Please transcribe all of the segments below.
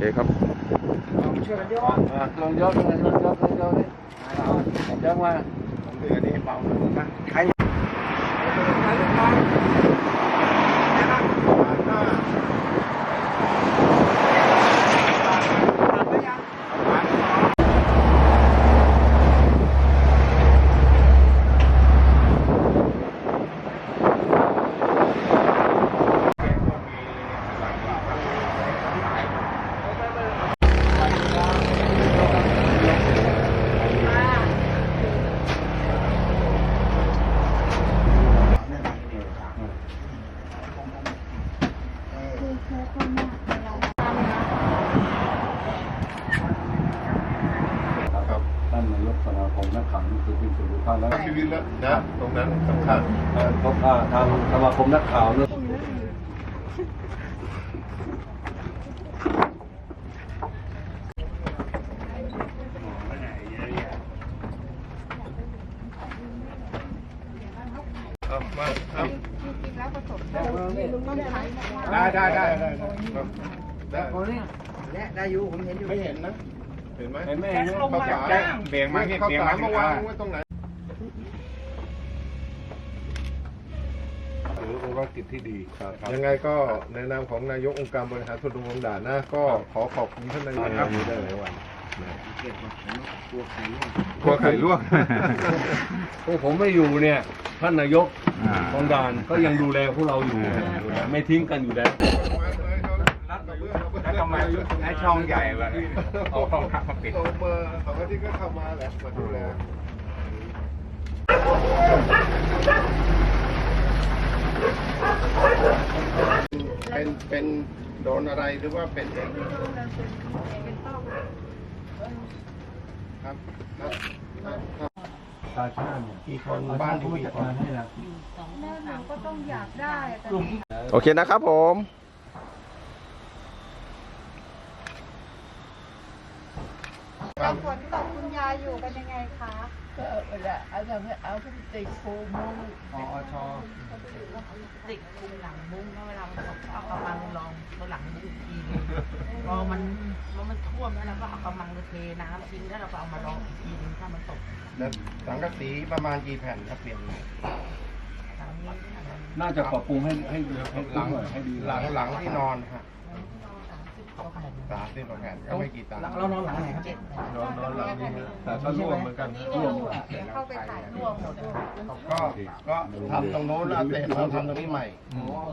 เคครับช่วยกันเยกอะลองยกเลยลองยกลองยกเลยเยอะมากผมเดือดนี่เบาหน่อยนะใครใครลูกน้องนะครับ ครับท่านนายกสมาคมนักข่าวหนังสือพิมพ์สื่อภาคและชีวิตแล้วนะ ตรงนั้นสำคัญเอ่อพบอ่าทางสมาคมนักข่าวเนี่ยเอามาเอา ได้ได้ได้ได้ครับได้และได้อยู่ผมเห็นอยู่ไม่เห็นนะเห็นไหมเห็นไหมเห็นไหมาวสารเบี่ยงมาที่ข้าวเบี่ยงสารมาที่มาวางไว้ตรงไหนหรือองค์กรกิจที่ดียังไงก็ในนามของนายกองค์การบริหารส่วนตำบลด่านนะก็ขอขอบคุณท่านนายกครับได้หลายวัน กลัวไข่ลวก พวกผมไม่อยู่เนี่ย ท่านนายกของด่านก็ยังดูแลพวกเราอยู่ ไม่ทิ้งกันอยู่แล้ว แล้วก็มาให้ช่องใหญ่เลยเอาห้องพักมาปิดโอเมอร์เขาก็ที่ก็เข้ามาแหละ มาดูแล เป็น เป็นโดนอะไรหรือว่าเป็นเองครับ ครับครับครับตาชาติเนี่ยกี่คนบ้านที่มีคนให้นะแม่หนูก็ต้องอยากได้แต่ โอเคนะครับผมแต่ฝนตกคุณยายอยู่กันยังไงคะ ก็เวลาเอาทำให้เอาที่ติดโฟมมุ้งอชติดคุมหลังมุ้งแล้วเวลามันตกเอากระมังรองบนหลังมุ้ง พอมันมันมันท่วมแล้วเราก็เอากระมังมาเทน้ำทิ้งแล้วเราก็เอามารองอีกทีนึงถ้ามันตกแล้วสังกะสีประมาณกี่แผ่นครับเปลี่ยนทางนี้อันนั้นน่าจะปรับปรุงให้ให้ให้หลังหน่อยให้ดีหลังหลังที่นอนฮะ สามสิบกว่าแผ่นสามสิบกว่าแผ่นก็ไม่กี่ตังค์เรานอนหลังไหนครับเจ็ดนอนนอนหลังนี้นะแต่ก็ร่วมเหมือนกันร่วมเดี๋ยวเข้าไปถ่ายร่วมหมดเลยก็ก็ทำตรงโน้นแล้วเสร็จเราทำตรงนี้ใหม่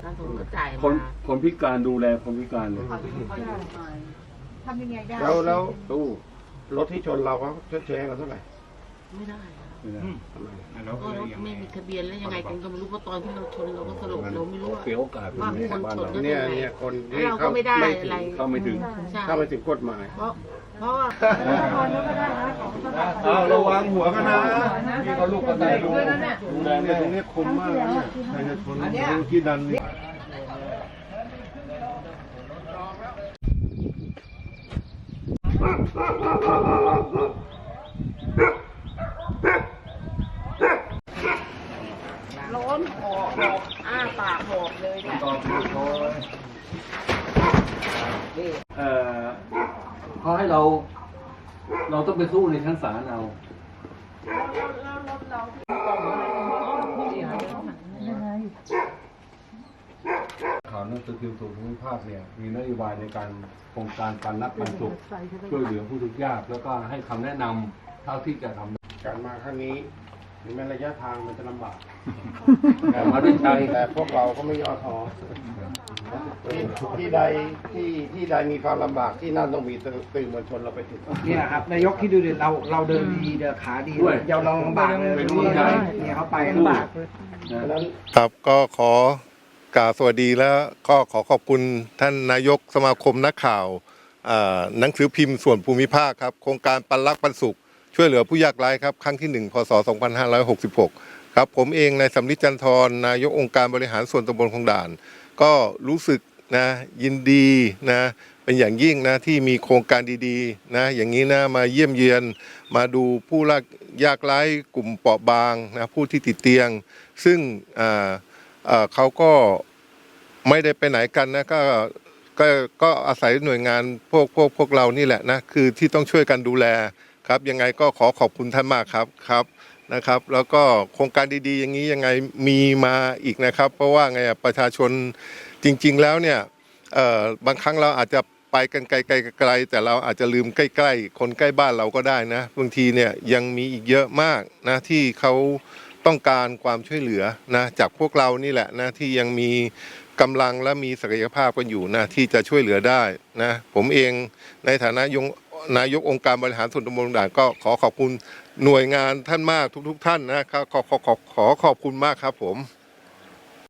ถ้าสมมติจ่ายคนคนพิการดูแลคนพิการเลยทำยังไงได้แล้วแล้วตู้รถที่ชนเราเขาชดเชยให้เราเท่าไหร่ไม่ได้ นี่นะก็รถไม่มีทะเบียนแล้วยังไงกันก็ไม่รู้เพราะตอนที่เราชนเราก็สลบเราไม่รู้ว่าเสียโอกาสว่าเป็นคนบ้านชนเราก็เนี่ยเนี่ยคนที่เราก็เขาไม่ได้ไม่อะไรเข้าไม่ถึงใช่ถ้าไม่ถึงกฎหมาย เพราะเพราะว่าเอาระวังหัวกันนะนี่ก็ลูกก็ได้ดูดูแลเนี่ยตรงนี้คมมากเนี่ยใครจะชนที่ดันนี่ ล้น หอบหอบอ้าปากหอบเลยเนี่ยตอนที่เขาเอ่อเขาให้เรา เราต้องไปสู้ในชั้นศาลเอาข่าวหนังสือพิมพ์ส่วนภูมิภาคเนี่ยมีนโยบายในการโครงการปันรักปันสุขช่วยเหลือผู้ทุกข์ยาก แล้วก็ให้คำแนะนำเท่าที่จะทำการมาครั้งนี้ ถึงแม้ระยะทางมันจะลำบาก แต่มาด้วยใจแต่พวกเราก็ไม่ย่อท้อที่ที่ใดที่ที่ใดมีความลำบากที่นั่นต้องมีตื่นมวลชนเราไปถึงเนี่ยครับนายกที่ดูดิเราเราเดินดีเดินขาดีด้วย เดี๋ยวเราลำบากเลยเป็นกำลังใจเนี่ยเขาไปลำบากครับก็ขอกล่าวสวัสดีแล้วก็ขอขอบคุณท่านนายกสมาคมนักข่าวเอ่อหนังสือพิมพ์ส่วนภูมิภาคครับ โครงการปันรักปันสุข ช่วยเหลือผู้ยากไร้ครับ ครั้งที่ 1 พศ 2566 ครับ ผมเองนายสำลิดจันทรนายกองค์การบริหารส่วนตำบลคลองด่าน ก็รู้สึกนะยินดีนะเป็นอย่างยิ่งนะที่มีโครงการดีๆนะอย่างนี้นะมาเยี่ยมเยือนมาดูผู้ยากไร้กลุ่มเปราะบางนะผู้ที่ติดเตียง ซึ่งอ่าเอ่อเขาก็ไม่ได้ไปไหนกันนะก็ก็ก็อาศัยหน่วยงานพวกพวกพวกเรานี่แหละนะคือที่ต้องช่วยกันดูแล ครับยังไงก็ขอขอบคุณท่านมากครับครับนะครับ แล้วก็โครงการดีๆ อย่างนี้ยังไงมีมาอีกนะครับ เพราะว่าไงประชาชนจริง ๆ แล้วเนี่ยบางครั้งเราอาจจะไปกันไกลๆๆแต่เราอาจจะลืมใกล้ ๆ คนใกล้บ้านเราก็ได้นะบางทีเนี่ยยังมีอีกเยอะมากนะที่เขาต้องการความช่วยเหลือนะจากพวกเรานี่แหละนะที่ยังมีกำลังและมีศักยภาพกันอยู่นะที่จะช่วยเหลือได้นะผมเองในฐานะยง นายกองค์การบริหารส่วนตำบลด่านก็ขอขอบคุณหน่วยงานท่านมากทุก ๆ ท่านนะครับขอขอขอขอขอบคุณมากครับผม